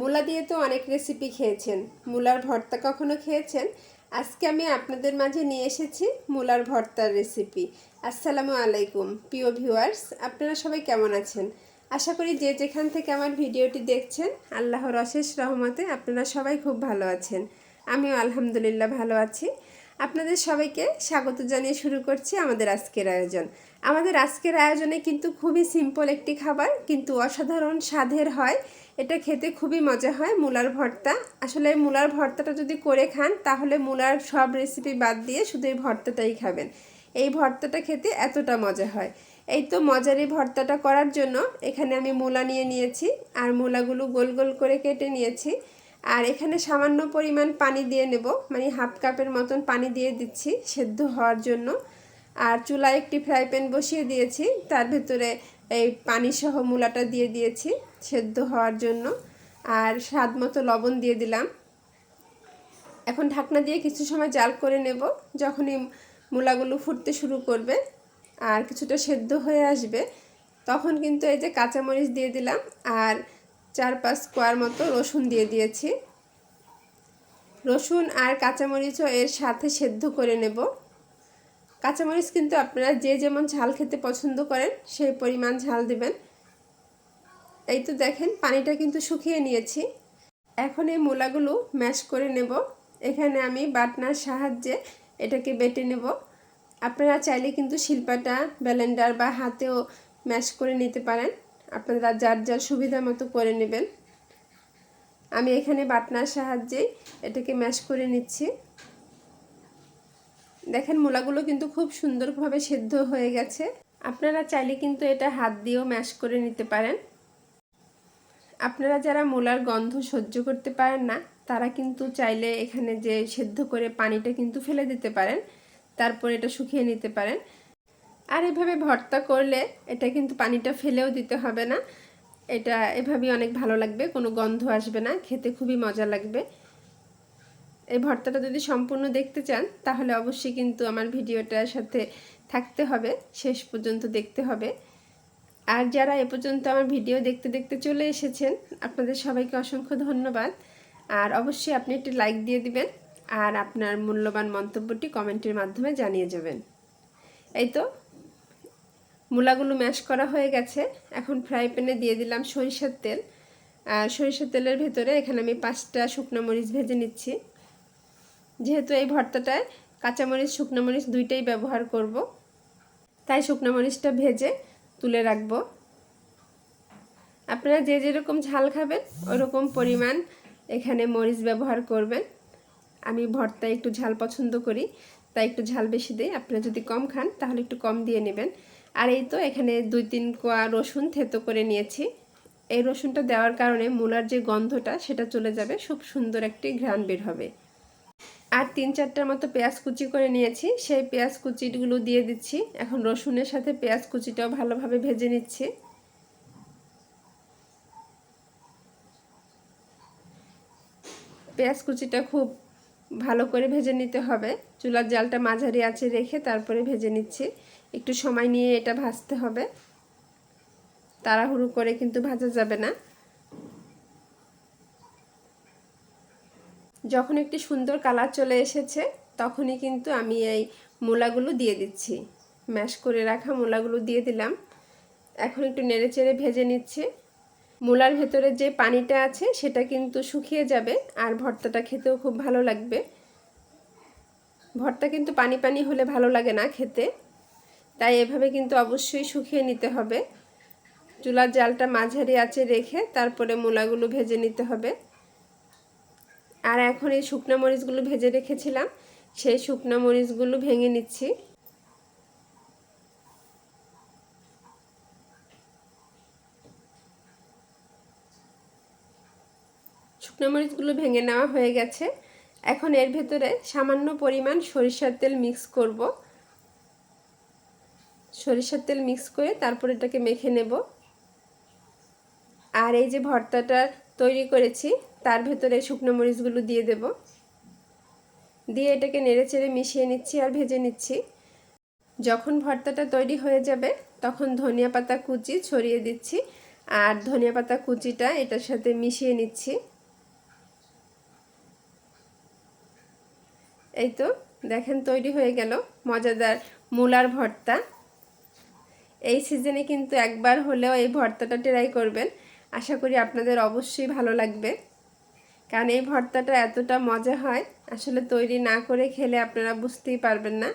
মূলা দিয়ে তো অনেক রেসিপি খেয়েছেন। মূলার ভর্তা কখনো খেয়েছেন? আজকে আমি আপনাদের মাঝে নিয়ে এসেছি মূলার ভর্তার রেসিপি আসসালামু আলাইকুম, প্রিয় ভিউয়ার্স আপনারা সবাই কেমন আছেন? আশা করি যে যেখান থেকে আমার ভিডিওটি দেখছেন, আল্লাহর অশেষ রহমতে আপনারা সবাই খুব ভালো আছেন। আমিও আলহামদুলিল্লাহ ভালো আছি। আপনাদের সবাইকে স্বাগত জানিয়ে শুরু করছি আমাদের আজকের আয়োজন। আমাদের আজকের আয়োজনে কিন্তু খুবই সিম্পল একটি খাবার, কিন্তু অসাধারণ স্বাদের হয়। এটা খেতে খুবই মজা হয়, মূলার ভর্তা। আসলে মূলার ভর্তাটা যদি করে খান, তাহলে মূলার সব রেসিপি বাদ দিয়ে শুধু এই ভর্তাটাই খাবেন। এই ভর্তাটা খেতে এতটা মজা হয়। এই তো মজার এই ভর্তাটা করার জন্য এখানে আমি মূলা নিয়ে নিয়েছি, আর মূলাগুলো গোল গোল করে কেটে নিয়েছি। আর এখানে সামান্য পরিমাণ পানি দিয়ে নেব। মানে হাফ কাপের মতন পানি দিয়ে দিচ্ছি সেদ্ধ হওয়ার জন্য। আর চুলায় একটি ফ্রাই প্যান বসিয়ে দিয়েছি। তার ভেতরে এই পানি সহ মূলাটা দিয়ে দিয়েছি সেদ্ধ হওয়ার জন্য। আর স্বাদ মতো লবণ দিয়ে দিলাম। এখন ঢাকনা দিয়ে কিছু সময় জাল করে নেব, যখনই মূলাগুলো ফুটতে শুরু করবে আর কিছুটা সেদ্ধ হয়ে আসবে, তখন কিন্তু এই যে কাঁচামরিচ দিয়ে দিলাম। আর চার পাঁচ কোয়ার মতো রসুন দিয়ে দিয়েছি। রসুন আর কাঁচামরিচও এর সাথে সেদ্ধ করে নেব। কাঁচামরিচ কিন্তু আপনারা যে যেমন ঝাল খেতে পছন্দ করেন, সেই পরিমাণ ঝাল দিবেন। এই তো দেখেন, পানিটা কিন্তু শুকিয়ে নিয়েছি। এখন এই মূলাগুলো ম্যাশ করে নেব। এখানে আমি বাটনার সাহায্যে এটাকে বেটে নেব। আপনারা চাইলে কিন্তু শিল্পাটা ব্যালেন্ডার বা হাতেও ম্যাশ করে নিতে পারেন। আপনারা যার যার সুবিধা মতো করে নেবেন। আমি এখানে বাটনার সাহায্যে এটাকে ম্যাশ করে নিচ্ছি। দেখেন মূলাগুলো কিন্তু খুব সুন্দরভাবে সেদ্ধ হয়ে গেছে। আপনারা চাইলে কিন্তু এটা হাত দিয়েও ম্যাশ করে নিতে পারেন। আপনারা যারা মূলার গন্ধ সহ্য করতে পারেন না, তারা কিন্তু চাইলে এখানে যে সেদ্ধ করে পানিটা কিন্তু ফেলে দিতে পারেন। তারপর এটা শুকিয়ে নিতে পারেন। আর এভাবে ভর্তা করলে এটা কিন্তু পানিটা ফেলেও দিতে হবে না। এটা এভাবেই অনেক ভালো লাগবে, কোনো গন্ধ আসবে না, খেতে খুবই মজা লাগবে। এই ভর্তাটা যদি সম্পূর্ণ দেখতে চান, তাহলে অবশ্যই কিন্তু আমার ভিডিওটার সাথে থাকতে হবে, শেষ পর্যন্ত দেখতে হবে। আর যারা এ পর্যন্ত আমার ভিডিও দেখতে দেখতে চলে এসেছেন, আপনাদের সবাইকে অসংখ্য ধন্যবাদ। আর অবশ্যই আপনি একটি লাইক দিয়ে দিবেন, আর আপনার মূল্যবান মন্তব্যটি কমেন্টের মাধ্যমে জানিয়ে যাবেন। এই তো মূলাগুলো ম্যাশ করা হয়ে গেছে। এখন ফ্রাই প্যানে দিয়ে দিলাম সরিষার তেল। আর সরিষার তেলের ভেতরে এখানে আমি পাঁচটা শুকনো মরিচ ভেজে নিচ্ছি। যেহেতু এই ভর্তাটায় কাঁচামরিচ, শুকনো মরিচ দুইটাই ব্যবহার করব, তাই শুকনো মরিচটা ভেজে তুলে রাখব। আপনারা যে যেরকম ঝাল খাবেন, ওরকম পরিমাণ এখানে মরিচ ব্যবহার করবেন। আমি ভর্তায় একটু ঝাল পছন্দ করি, তাই একটু ঝাল বেশি দিই। আপনারা যদি কম খান, তাহলে একটু কম দিয়ে নেবেন। আর এই তো এখানে দুই তিন কোয়া রসুন থেতো করে নিয়েছি। এই রসুনটা দেওয়ার কারণে মূলার যে গন্ধটা, সেটা চলে যাবে, খুব সুন্দর একটি ঘ্রাণ বের হবে। আর তিন চারটার মতো পেঁয়াজ কুচি করে নিয়েছি, সেই পেঁয়াজ কুচিগুলো দিয়ে দিচ্ছি। এখন রসুনের সাথে পেঁয়াজ কুচিটাও ভালোভাবে ভেজে নিচ্ছি। পেঁয়াজ কুচিটা খুব ভালো করে ভেজে নিতে হবে। চুলার জালটা মাঝারি আছে রেখে তারপরে ভেজে নিচ্ছি। একটু সময় নিয়ে এটা ভাজতে হবে। তাড়াহুড়ো করে কিন্তু ভাজা যাবে না। যখন একটি সুন্দর কালার চলে এসেছে, তখনই কিন্তু আমি এই মূলাগুলো দিয়ে দিচ্ছি। ম্যাশ করে রাখা মূলাগুলো দিয়ে দিলাম। এখন একটু নেড়ে চেড়ে ভেজে নিচ্ছি। মূলার ভেতরে যে পানিটা আছে, সেটা কিন্তু শুকিয়ে যাবে আর ভর্তাটা খেতেও খুব ভালো লাগবে। ভর্তা কিন্তু পানি পানি হলে ভালো লাগে না খেতে, তাই এভাবে কিন্তু অবশ্যই শুকিয়ে নিতে হবে। চুলার জালটা মাঝারি আছে রেখে তারপরে মূলাগুলো ভেজে নিতে হবে। আর এখন এই শুকনো মরিচগুলো ভেজে রেখেছিলাম, সেই শুকনো মরিচগুলো ভেঙে নিচ্ছি। শুকনো মরিচগুলো ভেঙে নেওয়া হয়ে গেছে। এখন এর ভেতরে সামান্য পরিমাণ সরিষার তেল মিক্স করব। সরিষার তেল মিক্স করে তারপর এটাকে মেখে নেব। আর এই যে ভর্তাটা তৈরি করেছি, তার ভেতরে শুকনো মরিচগুলো দিয়ে দেব। দিয়ে এটাকে নেড়ে চেড়ে মিশিয়ে নিচ্ছি আর ভেজে নিচ্ছি। যখন ভর্তাটা তৈরি হয়ে যাবে, তখন ধনিয়া পাতা কুচি ছড়িয়ে দিচ্ছি। আর ধনিয়া পাতা কুচিটা এটার সাথে মিশিয়ে নিচ্ছি। এই তো, দেখেন তৈরি হয়ে গেল মজাদার মূলার ভর্তা। এই সিজনে কিন্তু একবার হলেও এই ভর্তাটা ট্রাই করবেন। আশা করি আপনাদের অবশ্যই ভালো লাগবে। কারণ এই ভর্তাটা এতটা মজা হয়, আসলে তৈরি না করে খেলে আপনারা বুঝতেই পারবেন না।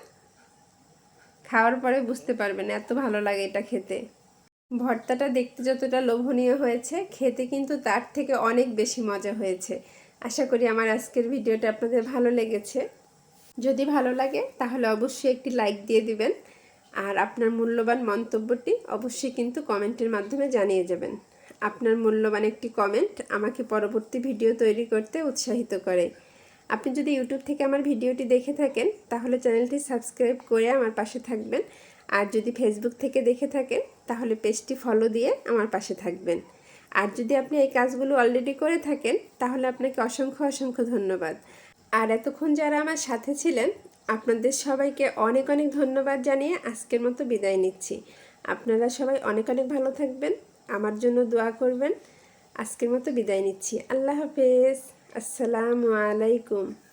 খাওয়ার পরে বুঝতে পারবেন এত ভালো লাগে এটা খেতে। ভর্তাটা দেখতে যতটা লোভনীয় হয়েছে, খেতে কিন্তু তার থেকে অনেক বেশি মজা হয়েছে। আশা করি আমার আজকের ভিডিওটা আপনাদের ভালো লেগেছে। যদি ভালো লাগে, তাহলে অবশ্যই একটি লাইক দিয়ে দিবেন। আর আপনার মূল্যবান মন্তব্যটি অবশ্যই কিন্তু কমেন্টের মাধ্যমে জানিয়ে যাবেন। আপনার মূল্যবান একটি কমেন্ট আমাকে পরবর্তী ভিডিও তৈরি করতে উৎসাহিত করে। আপনি যদি ইউটিউব থেকে আমার ভিডিওটি দেখে থাকেন, তাহলে চ্যানেলটি সাবস্ক্রাইব করে আমার পাশে থাকবেন। আর যদি ফেসবুক থেকে দেখে থাকেন, তাহলে পেজটি ফলো দিয়ে আমার পাশে থাকবেন। আর যদি আপনি এই কাজগুলো অলরেডি করে থাকেন, তাহলে আপনাকে অসংখ্য অসংখ্য ধন্যবাদ। আর এতক্ষণ যারা আমার সাথে ছিলেন, আপনাদের সবাইকে অনেক অনেক ধন্যবাদ জানিয়ে আজকের মতো বিদায় নিচ্ছি। আপনারা সবাই অনেক অনেক ভালো থাকবেন, আমার জন্য দোয়া করবেন। আজকের মতো বিদায় নিচ্ছি। আল্লাহ হাফেজ। আসসালামু আলাইকুম।